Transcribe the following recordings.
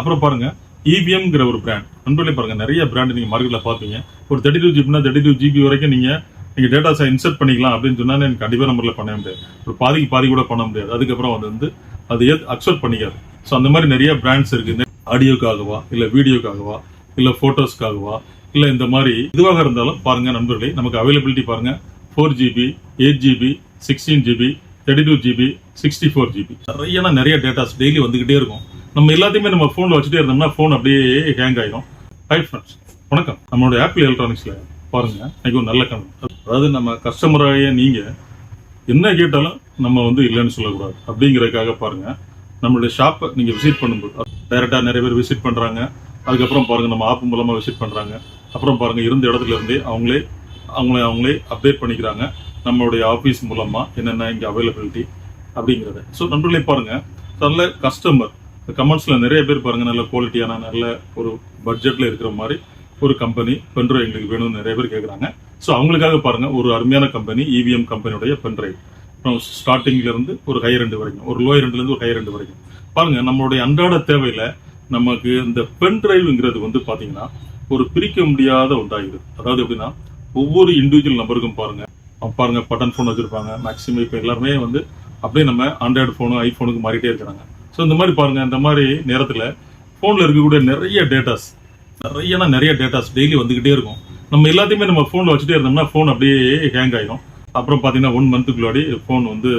அப்புறம் பாருங்க இபிஎம்ங்கிற ஒரு பிராண்ட் நண்பர்களே பாருங்க நிறைய பிராண்ட் நீங்க மார்க்கெட்ல பாப்பீங்க ஒரு தேர்ட்டி டூ ஜிபினா தேர்ட்டி டூ ஜிபி வரைக்கும் நீங்க நீங்க டேட்டாஸை இன்சர்ட் பண்ணிக்கலாம் அப்படின்னு சொன்னா எனக்கு கண்டிப்பாக நம்பர்ல பண்ண முடியாது. ஒரு பாதிக்கு பாதி கூட பண்ண முடியாது. அதுக்கப்புறம் அது வந்து அது அக்செப்ட் பண்ணிக்காது. ஸோ அந்த மாதிரி நிறைய பிராண்ட்ஸ் இருக்கு. ஆடியோக்காகவா இல்ல வீடியோக்காகவா இல்ல போட்டோஸ்க்காகவா இல்ல இந்த மாதிரி இதுவாக இருந்தாலும் பாருங்க நண்பர்களே நமக்கு அவைலபிலிட்டி பாருங்க. Four GB eight GB sixteen GB thirty two GB sixty four GB நிறைய நிறைய டேட்டாஸ் டெய்லி வந்துகிட்டே இருக்கும். நம்ம எல்லாத்தையுமே நம்ம ஃபோனில் வச்சுட்டே இருந்தோம்னா ஃபோன் அப்படியே ஹேங் ஆகிடும் ஹை ஃப்ரெண்ட்ஸ் வணக்கம். நம்மளோட ஆப்பிள் எலக்ட்ரானிக்ஸில் பாருங்க இன்றைக்கி ஒரு நல்ல கம்பெனி அதாவது நம்ம கஸ்டமராய நீங்கள் என்ன கேட்டாலும் நம்ம வந்து இல்லைன்னு சொல்லக்கூடாது. அப்படிங்கிறதுக்காக பாருங்க நம்மளுடைய ஷாப்பை நீங்கள் விசிட் பண்ணும்போது டைரெக்டாக நிறைய பேர் விசிட் பண்ணுறாங்க அதுக்கப்புறம் பாருங்க நம்ம ஆப் மூலமாக விசிட் பண்ணுறாங்க அப்புறம் பாருங்கள் இருந்த இடத்துல இருந்தே அவங்களே அவங்களே அவங்களே அப்டேட் பண்ணிக்கிறாங்க. நம்மளுடைய ஆஃபீஸ் மூலமாக என்னென்ன இங்கே அவைலபிலிட்டி அப்படிங்கிறத. ஸோ நண்பர்களே பாருங்கள் நல்ல கஸ்டமர் கமெண்ட்ஸில் நிறைய பேர் பாருங்கள் நல்ல குவாலிட்டியான நல்ல ஒரு பட்ஜெட்டில் இருக்கிற மாதிரி ஒரு கம்பெனி பென்ட்ரைவ் எங்களுக்கு வேணும்னு நிறைய பேர் கேட்குறாங்க ஸோ அவங்களுக்காக பாருங்கள் ஒரு அருமையான கம்பெனி இவிஎம் கம்பெனியுடைய பென்ட்ரைவ் ஸ்டார்டிங்ல இருந்து ஒரு ஹை ரெண்டு வரைக்கும் ஒரு லோ ரெண்டுலேருந்து ஒரு ஹை ரெண்டு வரைக்கும். பாருங்கள் நம்மளுடைய அன்றாட தேவையில் நமக்கு இந்த பென்ட்ரைவுங்கிறது வந்து பார்த்தீங்கன்னா ஒரு பிரிக்க முடியாத ஒன்றாகிடுது அதாவது எப்படின்னா ஒவ்வொரு இண்டிவிஜுவல் நம்பருக்கும் பாருங்க. பாருங்கள் பாருங்க பட்டன் ஃபோன் வச்சிருப்பாங்க மேக்ஸிமம் இப்போ எல்லாருமே வந்து அப்படியே நம்ம ஆண்ட்ராய்டு ஃபோனு ஐஃபோனுக்கு மாறிட்டே இருக்கிறாங்க. ஸோ இந்த மாதிரி பாருங்கள் இந்த மாதிரி நேரத்தில் ஃபோனில் இருக்கக்கூடிய நிறைய டேட்டாஸ் நிறையனா நிறைய டேட்டாஸ் டெய்லி வந்துக்கிட்டே இருக்கும். நம்ம எல்லாத்தையுமே நம்ம ஃபோனில் வச்சுட்டே இருந்தோம்னா ஃபோன் அப்படியே ஹேங் ஆகிடும் அப்புறம் பார்த்தீங்கன்னா ஒன் மந்த்துக்குள்ளாடி ஃபோன் வந்து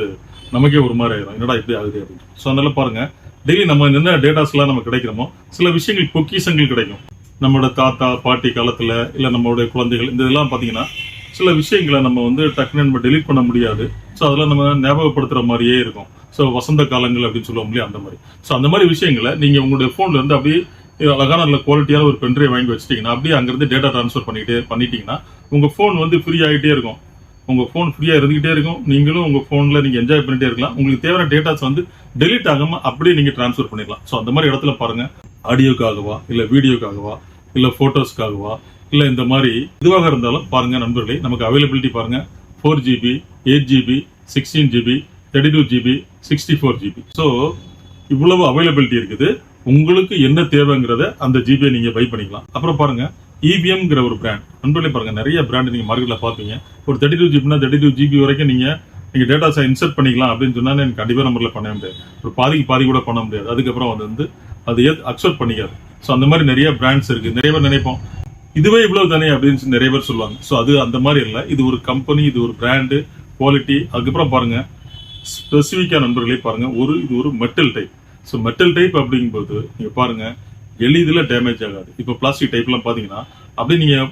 நமக்கே ஒரு மாதிரி ஆயிரும். என்னடா இப்படி ஆகுது அப்படின்னு. ஸோ அதனால பாருங்க டெய்லி நம்ம என்ன டேட்டாஸ்லாம் நம்ம கிடைக்கிறோமோ சில விஷயங்கள் பொக்கிசங்கள் கிடைக்கும். நம்மளோட தாத்தா பாட்டி காலத்தில் இல்லை நம்மளுடைய குழந்தைகள் இந்த இதெல்லாம் பார்த்தீங்கன்னா சில விஷயங்களை நம்ம வந்து டக்குன்னு நம்ம டெலீட் பண்ண முடியாது. ஸோ அதெல்லாம் நம்ம ஞாபகப்படுத்துகிற மாதிரியே இருக்கும். ஸோ வசந்த காலங்கள் அப்படின்னு சொல்லுவோம் இல்லையா அந்த மாதிரி. ஸோ அந்த மாதிரி விஷயங்களை நீங்கள் உங்களுடைய ஃபோன்லேருந்து அப்படியே அழகான நல்ல குவாலிட்டியான ஒரு பென்ட்ரைவ் வாங்கி வச்சிட்டீங்கன்னா அப்படியே அங்கேருந்து டேட்டா ட்ரான்ஸ்ஃபர் பண்ணிட்டே பண்ணிட்டீங்கன்னா உங்கள் ஃபோன் வந்து ஃப்ரீ ஆகிட்டே இருக்கும். உங்கள் ஃபோன் ஃப்ரீயாக இருந்துகிட்டே இருக்கும். நீங்களும் உங்கள் ஃபோனில் நீங்கள் என்ஜாய் பண்ணிட்டே இருக்கலாம். உங்களுக்கு தேவையான டேட்டாஸ் வந்து டெலிட் ஆகாமல் அப்படியே நீங்கள் ட்ரான்ஸ்ஃபர் பண்ணிடலாம் ஸோ அந்த மாதிரி இடத்துல பாருங்கள் ஆடியோக்காகவா இல்லை வீடியோக்காகவா இல்லை ஃபோட்டோஸ்க்காகவா இல்லை இந்த மாதிரி இதுவாக இருந்தாலும் பாருங்கள் நண்பர்களே நமக்கு அவைலபிலிட்டி பாருங்கள் four GB eight GB sixteen GB thirty two GB sixty four GB so இவ்வளவு அவைலபிலிட்டி இருக்குது. உங்களுக்கு என்ன தேவைங்கிறத அந்த ஜிபியை நீங்கள் பை பண்ணிக்கலாம். அப்புறம் பாருங்க இபிஎம்ங்கிற ஒரு பிராண்ட் நண்பர்களே பாருங்க நிறைய பிராண்ட் நீங்கள் மார்க்கெட்ல பார்ப்பீங்க. ஒரு தேர்ட்டி டூ ஜிபினா தேர்ட்டி டூ ஜிபி வரைக்கும் நீங்கள் நீங்கள் டேட்டா டேட்டாஸை இன்சர்ட் பண்ணிக்கலாம் அப்படின்னு சொன்னால் எனக்கு கண்டிப்பாக நம்பரில் பண்ண முடியாது. ஒரு பாதிக்கு பாதி கூட பண்ண முடியாது. அதுக்கப்புறம் அது வந்து அது அக்செப்ட் பண்ணிக்காது. ஸோ அந்த மாதிரி நிறைய பிராண்ட்ஸ் இருக்குது நிறைய பேர் நினைப்போம் இதுவே இவ்வளவு தானே? அப்படின்னு சொல்லி நிறைய பேர் சொல்லுவாங்க. ஸோ அது அந்த மாதிரி இல்லை. இது ஒரு கம்பெனி இது ஒரு பிராண்டு குவாலிட்டி அதுக்கப்புறம் பாருங்கள் ஸ்பெசிஃபிக்காக நண்பர்களே பாருங்கள் ஒரு இது ஒரு metal type so metal type அப்படிங்கும்போது நீங்கள் பாருங்கள் எளிதில் டேமேஜ் ஆகாது. இப்போ பிளாஸ்டிக் டைப்லாம் பார்த்தீங்கன்னா அப்படியே நீங்கள்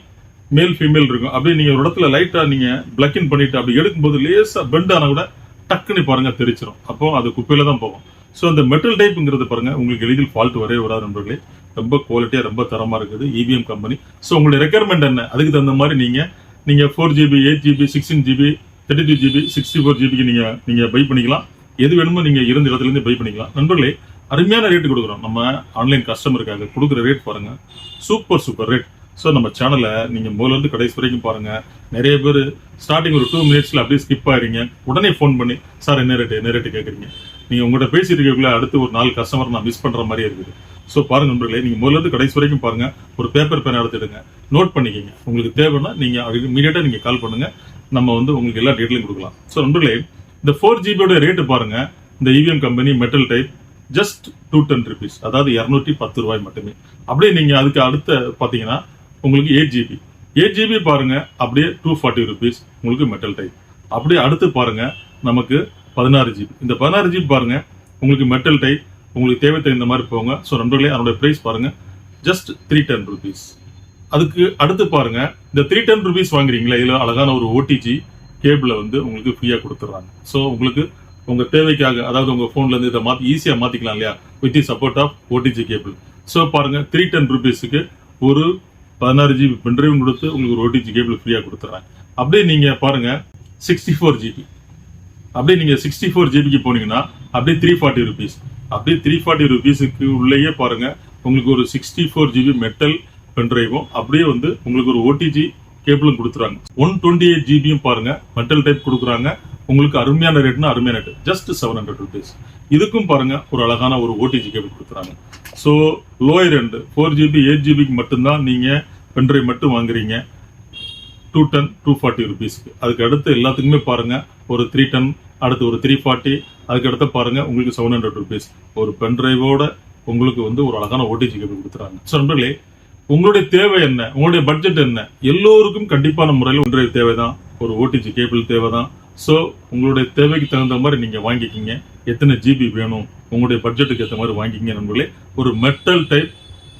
மேல் ஃபீமேல் இருக்கும். அப்படியே நீங்கள் ஒரு இடத்துல லைட்டாக நீங்கள் பிளக் இன் பண்ணிட்டு அப்படி எடுக்கும்போது லேசாக பெண்ட் ஆனால் கூட டக்குன்னு பாருங்கள் தெரிச்சிடும் அப்போ அது குப்பையில் தான் போகும். ஸோ அந்த மெட்டல் டைப்புங்கிறது பாருங்கள் உங்களுக்கு எளிதில் ஃபால்ட் வரவே வராது நண்பர்களே. ரொம்ப குவாலிட்டியாக ரொம்ப தரமாக இருக்குது இபிஎம் கம்பெனி ஸோ உங்களுடைய ரெக்குயர்மெண்ட் என்ன? அதுக்கு தகுந்த மாதிரி நீங்கள் நீங்கள் four GB eight GB sixteen GB thirty two GB sixty four ஜிபிக்கு நீங்க நீங்க பை பண்ணிக்கலாம். எது வேணுமோ நீங்க இருந்த இடத்துலேருந்து பை பண்ணிக்கலாம். நண்பர்களே அருமையான ரேட் கொடுக்குறோம். நம்ம ஆன்லைன் கஸ்டமருக்காக கொடுக்குற ரேட் பாருங்க. சூப்பர் சூப்பர் ரேட் ஸோ நம்ம சேனலை நீங்கள் முதலேருந்து கடைசி வரைக்கும் பாருங்கள் நிறைய பேர் ஸ்டார்டிங் ஒரு டூ மினிட்ஸில் அப்படியே ஸ்கிப் ஆகிறீங்க உடனே ஃபோன் பண்ணி சார் என்ன ரேட்டு என்ன ரேட்டு கேட்குறீங்க நீங்கள் உங்கள்கிட்ட பேசிட்டு இருக்கக்குள்ள அடுத்து ஒரு நாலு கஸ்டமர் நான் மிஸ் பண்ணுற மாதிரி இருக்குது. ஸோ பாருங்கள் நண்பர்களே நீங்கள் முதலேருந்து கடைசி வரைக்கும் பாருங்கள் ஒரு பேப்பர் பேன் எடுத்துடுங்க நோட் பண்ணிக்கிங்க. உங்களுக்கு தேவைன்னா நீங்கள் இமீடியட்டாக நீங்கள் கால் பண்ணுங்கள் நம்ம வந்து உங்களுக்கு எல்லா டீட்டெயிலும் கொடுக்கலாம். ஸோ நண்பர்களே இந்த ஃபோர் ஜிபியோட ரேட்டு பாருங்க. இந்த EVM company metal type just two ten rupees அதாவது இரநூத்தி பத்து ரூபாய் மட்டுமே. அப்படியே நீங்க அதுக்கு அடுத்த பார்த்தீங்கன்னா உங்களுக்கு எயிட் ஜிபி எயிட் ஜிபி பாருங்க அப்படியே டூ ஃபார்ட்டி ருபீஸ் உங்களுக்கு மெட்டல் டைப் அப்படியே அடுத்து பாருங்க நமக்கு பதினாறு ஜிபி இந்த பதினாறு ஜிபி பாருங்க உங்களுக்கு மெட்டல் டைப் உங்களுக்கு தேவை தகுந்த மாதிரி போங்க. ஸோ நண்பர்களே அதனுடைய பிரைஸ் பாருங்க ஜஸ்ட் த்ரீ டென் ருபீஸ் அதுக்கு அடுத்து பாருங்க இந்த த்ரீ டென் ருபீஸ் வாங்குறீங்களா இதுல அழகான ஒரு ஓடிஜி கேபிள வந்து உங்களுக்கு ஃப்ரீயா கொடுத்துட்றாங்க. ஸோ உங்களுக்கு உங்க தேவைக்காக அதாவது உங்க போன்ல இருந்து இதை மாத்தி ஈஸியா மாத்திக்கலாம் இல்லையா? With the support of OTG cable so பாருங்க த்ரீ டென் ருபீஸுக்கு ஒரு பதினாறு ஜிபி பென்ட்ரைவும் கொடுத்து உங்களுக்கு ஒரு ஓடிஜி கேபிள் ஃப்ரீயா கொடுத்துறாங்க அப்படியே நீங்க பாருங்க சிக்ஸ்டி ஃபோர் ஜிபி அப்படியே நீங்க சிக்ஸ்டி ஃபோர் ஜிபிக்கு போனீங்கன்னா அப்படியே த்ரீ ஃபார்ட்டி ருபீஸ் அப்படியே த்ரீ ஃபார்ட்டி ருபீஸுக்கு உள்ளேயே பாருங்க உங்களுக்கு ஒரு சிக்ஸ்டி ஃபோர் ஜிபி மெட்டல் பென்ட்ரைவும் அப்படியே வந்து உங்களுக்கு ஒரு ஓடிஜி கேபிளும் கொடுத்துறாங்க. ஒன் டுவெண்ட்டி எயிட் ஜிபியும் பாருங்க. மெட்டல் டைப் கொடுக்குறாங்க. உங்களுக்கு அருமையான ரேட்னா அருமையான rate just seven hundred rupees இதுக்கும் பாருங்க ஒரு அழகான ஒரு ஓடிஜி கேபிள் கொடுக்குறாங்க. ஸோ லோயர் ரெண்டு ஃபோர் ஜிபி எயிட் ஜிபிக்கு மட்டும்தான் நீங்க பென்ட்ரைவ் மட்டும் வாங்குறீங்க. டூ டென் டூ ஃபார்ட்டி ருபீஸ்க்கு அதுக்கு அடுத்து எல்லாத்துக்குமே பாருங்க ஒரு த்ரீ டென் அடுத்து ஒரு த்ரீ ஃபார்ட்டி அதுக்கு அடுத்து பாருங்க உங்களுக்கு செவன் ஹண்ட்ரட் ருபீஸ் ஒரு பென்ட்ரைவோட உங்களுக்கு வந்து ஒரு அழகான ஓடிஜி கேபிள் கொடுத்துறாங்க ஸோ நண்பர்களே உங்களுடைய தேவை என்ன? உங்களுடைய பட்ஜெட் என்ன? எல்லோருக்கும் கண்டிப்பான முறையில் ஒன்றைய தேவைதான். ஒரு ஓடிஜி கேபிள் தேவைதான். ஸோ உங்களுடைய தேவைக்கு தகுந்த மாதிரி நீங்க வாங்கிக்கிங்க. எத்தனை ஜிபி வேணும்? உங்களுடைய பட்ஜெட்டுக்கு ஏற்ற மாதிரி வாங்கிக்கிங்க நண்பர்களே. ஒரு metal type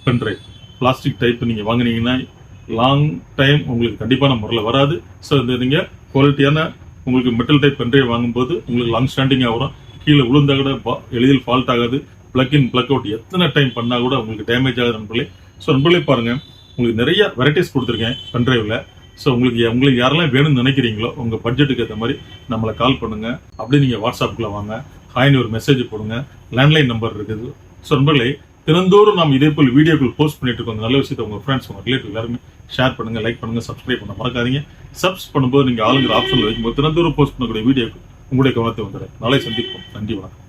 pendrive plastic type நீங்க வாங்கினீங்கன்னா லாங் டைம் உங்களுக்கு கண்டிப்பான முறையில் வராது. ஸோ இந்த நீங்கள் குவாலிட்டியான உங்களுக்கு மெட்டல் டைப் பென்ட்ரைவ் வாங்கும்போது உங்களுக்கு லாங் ஸ்டாண்டிங்காக வரும் கீழே விழுந்தா கூட பா- எளிதில் ஃபால்ட் ஆகாது. பிளக் இன் பிளக் அவுட் எத்தனை டைம் பண்ணால் கூட உங்களுக்கு டேமேஜ் ஆகுது நண்பர்களே. ஸோ நண்பர்களே பாருங்கள் உங்களுக்கு நிறைய வெரைட்டிஸ் கொடுத்துருக்கேன் பென்ட்ரைவில் ஸோ உங்களுக்கு உங்களுக்கு யாரெல்லாம் வேணும்னு நினைக்கிறீங்களோ உங்கள் பட்ஜெட்டுக்கு ஏற்ற மாதிரி நம்மளை கால் பண்ணுங்கள் அப்படியே நீங்கள் வாட்ஸ்அப்புக்குள்ள வாங்க. ஹாய்னு ஒரு மெசேஜ் போடுங்க. லேண்ட்லைன் நம்பர் இருக்குது. ஸோ நண்பர்களே தினந்தோறும் நாம் இதே போல் வீடியோக்கள் போஸ்ட் பண்ணிட்டு இருக்கோம். நல்ல விஷயத்தை உங்கள் ஃப்ரெண்ட்ஸ் உங்கள் ரிலேட்டிவ் எல்லாருமே ஷேர் பண்ணுங்கள் லைக் பண்ணுங்கள் சப்ஸ்கிரைப் பண்ண மறக்காதீங்க. சப்ஸ் பண்ணும்போது நீங்கள் ஆளுங்கிற ஆப்ஷனில் வைக்கும்போது தினந்தோறும் போஸ்ட் பண்ணக்கூடிய வீடியோக்கு உங்களுடைய கவனத்தை வந்துடுறேன் நாளை சந்திப்போம். நன்றி வணக்கம்.